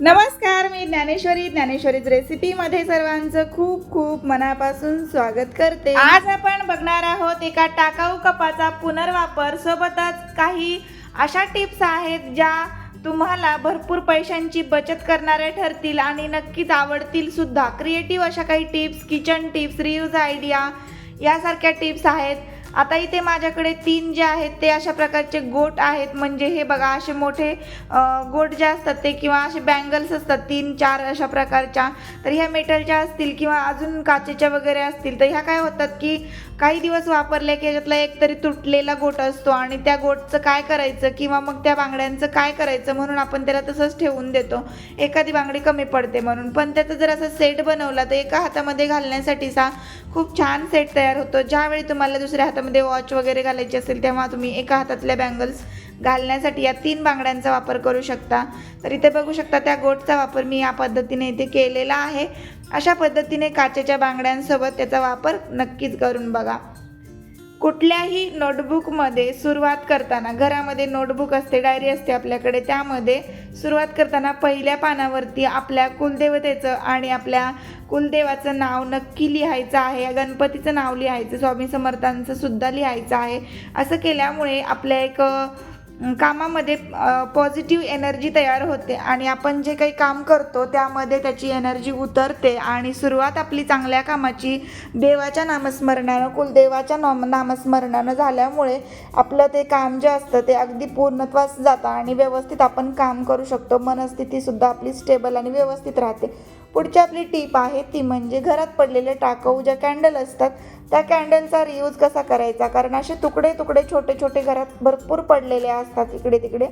नमस्कार मी ज्ञानेश्वरी. ज्ञानेश्वरीज रेसिपीमध्ये सर्वांचं खूप खूप मनापासून स्वागत करते. आज आपण बघणार आहोत एका टाकाऊ कपाचा पुनर्वापर. सोबतच काही अशा टिप्स आहेत ज्या तुम्हाला भरपूर पैशांची बचत करणाऱ्या ठरतील आणि नक्कीच आवडतील सुद्धा. क्रिएटिव्ह अशा काही tips kitchen tips reuse idea यासारख्या टिप्स आहेत. आता इथे माझ्याकडे तीन जे आहेत ते अशा प्रकारचे गोट आहेत. म्हणजे हे बघा असे मोठे गोट जे असतात ते किंवा असे बँगल्स असतात तीन चार अशा प्रकारच्या. तर ह्या मेटलच्या असतील किंवा अजून काचेच्या वगैरे असतील तर ह्या काय होतात की काही दिवस वापरले की ह्याच्यातला एक तरी तुटलेला गोट असतो आणि त्या गोटचं काय करायचं किंवा मग त्या बांगड्यांचं काय करायचं म्हणून आपण त्याला तसंच ठेवून देतो. एखादी बांगडी कमी पडते म्हणून. पण त्याचा जर असा सेट बनवला तर एका हातामध्ये घालण्यासाठीचा खूप छान सेट तयार होतो. ज्यावेळी तुम्हाला दुसऱ्या हातामध्ये वॉच वगैरे घालायची असेल तेव्हा तुम्ही एका हातातल्या बँगल्स घालण्यासाठी या तीन बांगड्यांचा वापर करू शकता. तर इथे बघू शकता त्या गोटचा वापर मी या पद्धतीने इथे केलेला आहे. अशा पद्धतीने काचेच्या बांगड्यांसोबत त्याचा वापर नक्कीच करून बघा. कुठल्याही नोटबुकमध्ये सुरुवात करताना घरामध्ये नोटबुक असते डायरी असते आपल्याकडे त्यामध्ये सुरुवात करताना पहिल्या पानावरती आपल्या कुलदेवतेचं आणि आपल्या कुलदेवाचं नाव नक्की लिहायचं आहे गणपतीचं नाव लिहायचं स्वामी समर्थांचं सुद्धा लिहायचं आहे. असं केल्यामुळे आपल्या एक कामामध्ये पॉझिटिव्ह एनर्जी तयार होते आणि आपण जे काही काम करतो त्यामध्ये त्याची एनर्जी उतरते आणि सुरुवात आपली चांगल्या कामाची देवाच्या नामस्मरणानं कुलदेवाच्या नाम नामस्मरणानं झाल्यामुळे आपलं ते काम जे असतं ते अगदी पूर्णत्वास जातं आणि व्यवस्थित आपण काम करू शकतो. मनस्थितीसुद्धा आपली स्टेबल आणि व्यवस्थित राहते. पुढची आपली टीप आहे ती म्हणजे घरात पडलेले टाकाऊ ज्या कॅन्डल असतात त्या कॅन्डलचा रियूज कसा करायचा? कारण असे तुकडे तुकडे छोटे छोटे घरात भरपूर पडलेले असतात इकडे तिकडे.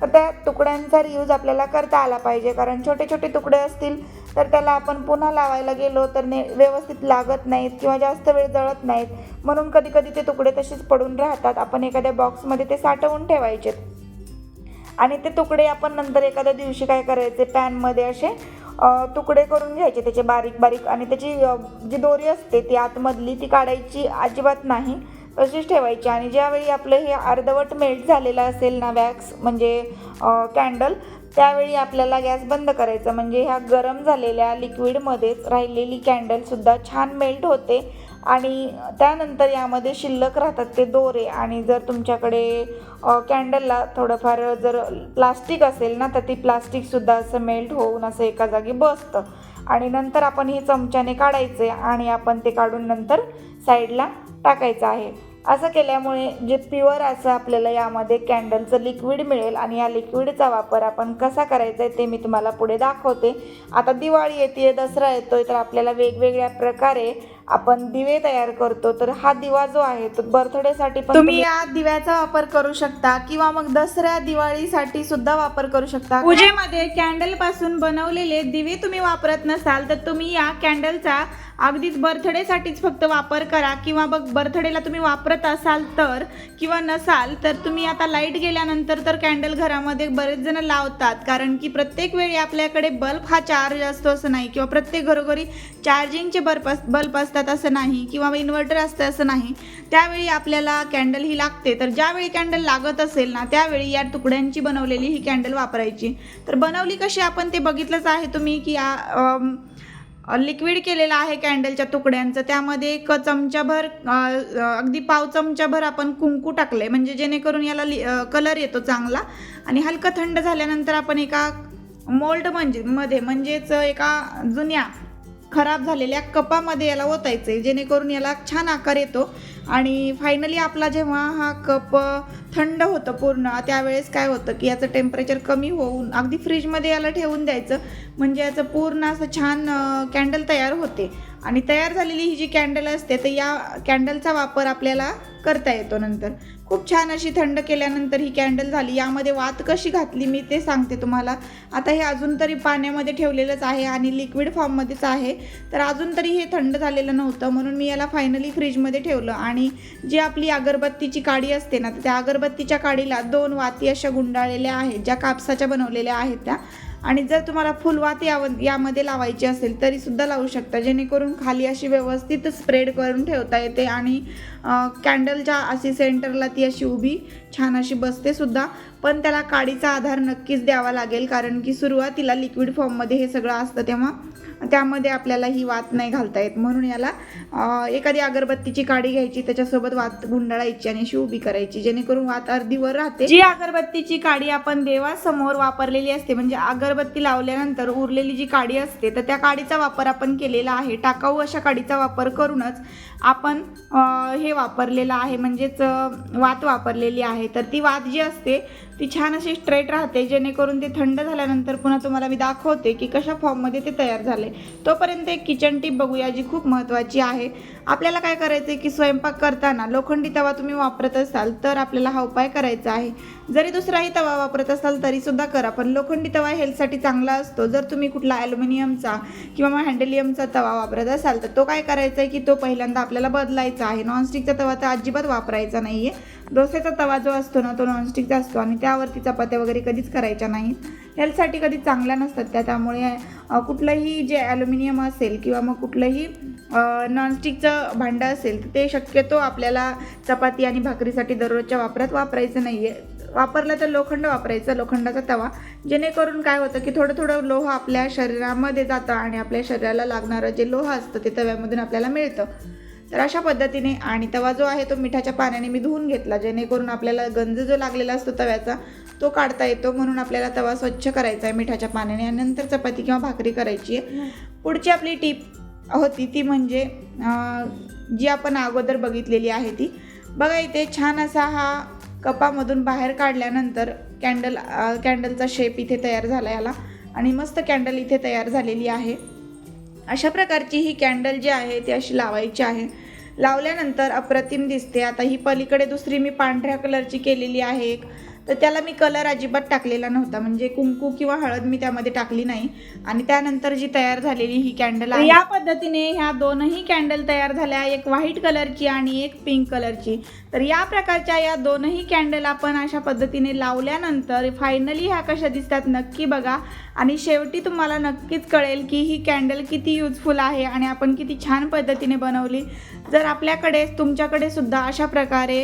तर त्या तुकड्यांचा रियूज आपल्याला करता आला पाहिजे. कारण छोटे छोटे तुकडे असतील तर त्याला आपण पुन्हा लावायला गेलो तर ने व्यवस्थित लागत नाहीत किंवा जास्त वेळ जळत नाहीत. म्हणून कधी कधी ते तुकडे तसेच पडून राहतात. आपण एखाद्या बॉक्समध्ये ते साठवून ठेवायचे. आणि ते तुकडे आपण नंतर एखाद्या दिवशी काय करायचे? पॅनमध्ये असे तुकडे करून घ्यायचे त्याचे बारीक बारीक आणि त्याची जी दोरी असते ती आतमधली ती काढायची अजिबात नाही. तशीच ठेवायची आणि ज्यावेळी आपलं हे अर्धवट मेल्ट झालेलं असेल ना वॅक्स म्हणजे कॅन्डल त्यावेळी आपल्याला गॅस बंद करायचा. म्हणजे ह्या गरम झालेल्या लिक्विडमध्येच राहिलेली कॅन्डलसुद्धा छान मेल्ट होते. आणि त्यानंतर यामध्ये शिल्लक राहतात ते दोरे. आणि जर तुमच्याकडे कॅन्डलला थोडंफार जर प्लास्टिक असेल ना तर ती प्लास्टिकसुद्धा असं मेल्ट होऊन असं एका जागी बसतं. आणि नंतर आपण हे चमच्याने काढायचे आणि आपण ते काढून नंतर साईडला टाकायचं आहे. असं केल्यामुळे जे प्युअर असं आपल्याला यामध्ये कॅन्डलचं लिक्विड मिळेल आणि या लिक्विडचा वापर आपण कसा करायचा आहे ते मी तुम्हाला पुढे दाखवते. आता दिवाळी येते दसरा येतोय तर आपल्याला वेगवेगळ्या प्रकारे आपण दिवे तयार करतो तर हा दिवा जो आहे तो बर्थडेसाठी पण तुम्ही या दिव्याचा वापर करू शकता किंवा मग दसऱ्या दिवाळीसाठी सुद्धा वापर करू शकता. पूजेमध्ये कॅन्डलपासून बनवलेले दिवे तुम्ही वापरत नसाल तर तुम्ही या कॅन्डलचा अगदीच बर्थडेसाठीच फक्त वापर करा. किंवा बघ बर्थडेला तुम्ही वापरत असाल तर किंवा नसाल तर तुम्ही आता लाइट गेल्यानंतर तर कॅन्डल घरामध्ये बरेच जण लावतात. कारण की प्रत्येक वेळी आपल्याकडे बल्ब हा चार्ज असतो असं नाही. किंवा प्रत्येक घरोघरी चार्जिंगचे बल्ब बल्ब असतात. असतात असं नाही किंवा इन्व्हर्टर असतं असं नाही त्यावेळी आपल्याला कॅन्डल ही लागते. तर ज्यावेळी कॅन्डल लागत असेल ना त्यावेळी या तुकड्यांची बनवलेली ही कॅन्डल वापरायची. तर बनवली कशी आपण ते बघितलंच आहे तुम्ही की या लिक्विड केलेलं आहे कॅन्डलच्या तुकड्यांचं. त्यामध्ये एक चमचाभर अगदी पाव चमचाभर आपण कुंकू टाकले म्हणजे जेणेकरून याला कलर येतो चांगला आणि हलकं थंड झाल्यानंतर आपण एका मोल्ड म्हणजे मध्ये म्हणजेच एका जुन्या खराब झालेल्या कपामध्ये याला ओतायचं जेणेकरून याला छान आकार येतो. आणि फायनली आपला जेव्हा हा कप थंड होतं पूर्ण त्यावेळेस काय होतं की याचं टेम्परेचर कमी होऊन अगदी फ्रीजमध्ये याला ठेवून द्यायचं म्हणजे याचं पूर्ण असं छान कॅन्डल तयार होते. आणि तयार झालेली ही जी कॅन्डल असते तर या कॅन्डलचा वापर आपल्याला करता येतो नंतर. खूप छान अशी थंड केल्यानंतर ही कॅन्डल झाली. यामध्ये वात कशी घातली मी ते सांगते तुम्हाला. आता हे अजून तरी पाण्यामध्ये ठेवलेलंच आहे आणि लिक्विड फॉर्ममध्येच आहे. तर अजून तरी हे थंड झालेलं नव्हतं. म्हणून मी याला फायनली फ्रीजमध्ये ठेवलं. आणि जी आपली अगरबत्तीची काडी असते ना तर त्या अगरबत्तीच्या काडीला दोन वाती अशा गुंडाळलेल्या आहेत. ज्या कापसाच्या बनवलेल्या आहेत त्या. आणि जर तुम्हाला फुलवात याव यामध्ये लावायची असेल तरी सुद्धा लावू शकता. जेणेकरून खाली अशी व्यवस्थित स्प्रेड करून ठेवता येते आणि कॅन्डलच्या अशी सेंटरला ती अशी उभी छान अशी बसते सुद्धा. पण त्याला काडीचा आधार नक्कीच द्यावा लागेल कारण की सुरुवातीला लिक्विड फॉर्ममध्ये हे सगळं असतं तेव्हा त्यामध्ये आपल्याला ही वात नाही घालता येत. म्हणून याला एखादी अगरबत्तीची काडी घ्यायची त्याच्यासोबत वात गुंडाळायची आणि अशी उभी करायची. जेणेकरून वात अर्धी वर राहते. जी अगरबत्तीची काडी आपण देवासमोर वापरलेली असते म्हणजे अगरबत्ती लावल्यानंतर उरलेली जी काडी असते तर त्या काडीचा वापर आपण केलेला आहे. टाकाऊ अशा काडीचा वापर करूनच आपण हे वापरलेलं आहे. म्हणजेच वात वापरलेली आहे. तर ती वात जी असते ती छान अशी स्ट्रेट राहते जेणेकरून ते थंड झाल्यानंतर पुन्हा तुम्हाला मी दाखवते की कशा फॉर्ममध्ये ते तयार झाले तोपर्यंत एक किचन टीप बघूया जी खूप महत्त्वाची आहे. आपल्याला काय करायचं आहे की स्वयंपाक करताना लोखंडी तवा तुम्ही वापरत असाल तर आपल्याला हा उपाय करायचा आहे. जरी दुसराही तवा वापरत असाल तरीसुद्धा करा पण लोखंडी तवा हेल्थसाठी चांगला असतो. जर तुम्ही कुठला ॲल्युमिनियमचा किंवा मग हँडेलियमचा तवा वापरत असाल तर तो काय करायचा आहे की तो पहिल्यांदा आपल्याला बदलायचा आहे. नॉनस्टिकचा तवा तर अजिबात वापरायचा नाही आहे डोस्याचा तवा जो असतो ना तो नॉनस्टिकचा असतो आणि त्यावरती चपात्या वगैरे कधीच करायच्या नाहीत. हेल्थसाठी कधी चांगल्या नसतात त्या त्यामुळे कुठलंही जे ॲल्युमिनियम असेल किंवा मग कुठलंही नॉनस्टिकचं भांडं असेल तर ते शक्यतो आपल्याला चपाती आणि भाकरीसाठी दररोजच्या वापरात वापरायचं नाही आहे वापरलं तर लोखंड वापरायचं लोखंडाचा तवा. जेणेकरून काय होतं की थोडं थोडं लोह आपल्या शरीरामध्ये जातं आणि आपल्या शरीराला लागणारं जे लोह असतं ते तव्यामधून आपल्याला मिळतं. तर अशा पद्धतीने आणि तवा जो आहे तो मिठाच्या पाण्याने मी धुवून घेतला जेणेकरून आपल्याला गंज जो लागलेला असतो तव्याचा तो काढता येतो. म्हणून आपल्याला तवा स्वच्छ करायचा आहे मिठाच्या पाण्याने आणि नंतर चपाती किंवा भाकरी करायची आहे. पुढची आपली टीप होती ती म्हणजे जी आपण अगोदर बघितलेली आहे ती. बघा इथे छान असा हा कपामधून बाहेर काढल्यानंतर कॅन्डल कॅन्डलचा शेप इथे तयार झाला याला. आणि मस्त कॅन्डल इथे तयार झालेली आहे. अशा प्रकारची ही कॅन्डल जी आहे ती अशी लावायची आहे. लावल्यानंतर अप्रतिम दिसते. आता ही पलीकडे दुसरी मी पांढऱ्या कलरची केलेली आहे एक. तर त्याला मी कलर अजिबात टाकलेला नव्हता. म्हणजे कुंकू किंवा हळद मी त्यामध्ये टाकली नाही. आणि त्यानंतर जी तयार झालेली ही कॅन्डल आहे. या पद्धतीने ह्या दोनही कॅन्डल तयार झाल्या. एक व्हाईट कलरची आणि एक पिंक कलरची. तर या प्रकारच्या या दोनही कॅन्डल आपण अशा पद्धतीने लावल्यानंतर फायनली ह्या कशा दिसतात नक्की बघा. आणि शेवटी तुम्हाला नक्कीच कळेल की ही कॅन्डल किती युजफुल आहे आणि आपण किती छान पद्धतीने बनवली. जर आपल्याकडे तुमच्याकडे सुद्धा अशा प्रकारे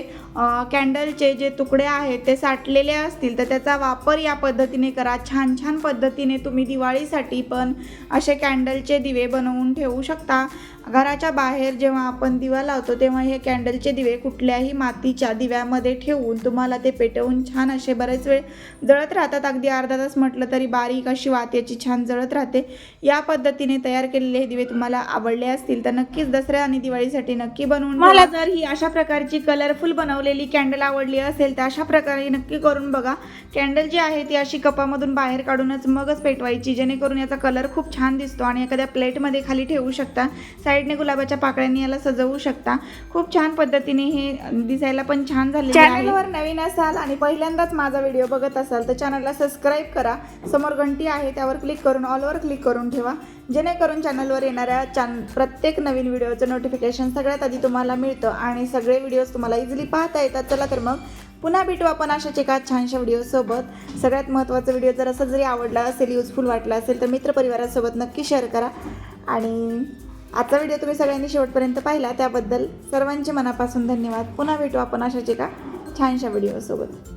कॅन्डलचे जे तुकडे आहेत ते साठलेले असतील तर त्याचा वापर या पद्धतीने करा. छान छान पद्धतीने तुम्ही दिवाळीसाठी पण असे कॅन्डलचे दिवे बनवून ठेवू शकता. घराच्या बाहेर जेव्हा आपण दिवा लावतो तेव्हा हे कॅन्डलचे दिवे कुठल्याही मातीच्या दिव्यामध्ये ठेवून तुम्हाला ते पेटवून छान असे बरेच वेळ जळत राहतात. अगदी अर्धा तास म्हटलं तरी बारीक अशी वात याची छान जळत राहते. या पद्धतीने तयार केलेले हे दिवे तुम्हाला आवडले असतील तर नक्कीच दसऱ्या आणि दिवाळीसाठी नक्की बनवून मला जर ही अशा प्रकारची कलरफुल बनवलेली कॅन्डल आवडली असेल तर अशा प्रकारे नक्की करून बघा. कॅन्डल जी आहे ती अशी कपामधून बाहेर काढूनच मगच पेटवायची जेणेकरून याचा कलर खूप छान दिसतो आणि एखाद्या प्लेटमध्ये खाली ठेवू शकता. साईडने गुलाबाच्या पाकळ्यांनी याला सजवू शकता. खूप छान पद्धतीने हे दिसायला पण छान झाले चॅनलवर नवीन असाल आणि पहिल्यांदाच माझा व्हिडिओ बघत असाल तर चॅनलला सबस्क्राईब करा. समोर घंटी आहे त्यावर क्लिक करून ऑलवर क्लिक करून ठेवा. जेणेकरून चॅनलवर येणाऱ्या चॅन प्रत्येक नवीन व्हिडिओचं नोटिफिकेशन सगळ्यात आधी तुम्हाला मिळतं आणि सगळे व्हिडिओज तुम्हाला इझिली पाहता येतात. चला तर मग पुन्हा भेटू आपण अशाच एका छानशा व्हिडिओसोबत सगळ्यात महत्त्वाचा व्हिडिओ जर असं जरी आवडला असेल युजफुल वाटला असेल तर मित्रपरिवारासोबत नक्की शेअर करा. आणि आजचा व्हिडिओ तुम्ही सगळ्यांनी शेवटपर्यंत पाहिला. त्याबद्दल सर्वांचे मनापासून धन्यवाद. पुन्हा भेटू आपण अशाच एका छानशा व्हिडिओसोबत